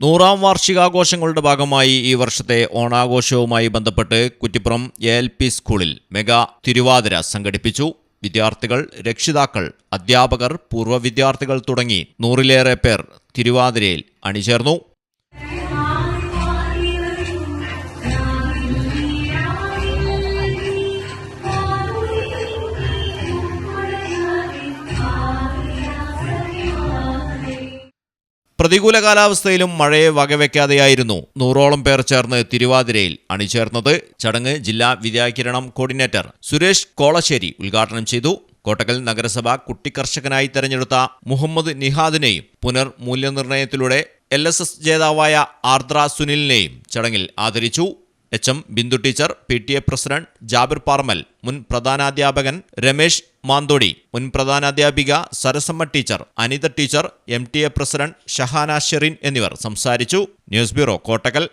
നൂറാം വാർഷികാഘോഷങ്ങളുടെ ഭാഗമായി ഈ വർഷത്തെ ഓണാഘോഷവുമായി ബന്ധപ്പെട്ട് കുറ്റിപ്പുറം എ എൽ പി സ്കൂളിൽ മെഗാ തിരുവാതിര സംഘടിപ്പിച്ചു. വിദ്യാർത്ഥികൾ രക്ഷിതാക്കൾ അധ്യാപകർ പൂർവ വിദ്യാർത്ഥികൾ തുടങ്ങി നൂറിലേറെ പേർ തിരുവാതിരയിൽ അണിചേർന്നു. പ്രതികൂല കാലാവസ്ഥയിലും മഴയെ വകവെക്കാതെയായിരുന്നു. നൂറോളം പേർ ചേർന്ന് തിരുവാതിരയിൽ അണിചേർന്നത്. ചടങ്ങ് ജില്ലാ വിദ്യാകിരണം കോർഡിനേറ്റർ സുരേഷ് കോളശ്ശേരി ഉദ്ഘാടനം ചെയ്തു. കോട്ടക്കൽ നഗരസഭ കുട്ടിക്കർഷകനായി തെരഞ്ഞെടുത്ത മുഹമ്മദ് നിഹാദിനെയും പുനർ മൂല്യനിർണയത്തിലൂടെ എൽ എസ് എസ് ജേതാവായ ആർദ്ര സുനിലിനെയും ചടങ്ങിൽ ആദരിച്ചു. H M Bindu teacher P T A president Jabir Parmal മുൻ പ്രധാനാധ്യാപകൻ രമേശ് മാന്തോടി മുൻ പ്രധാനാധ്യാപിക Sarasamma teacher Anitha teacher M T A president Shahana Sherin എന്നിവർ സംസാരിച്ചു. News bureau Kottakkal.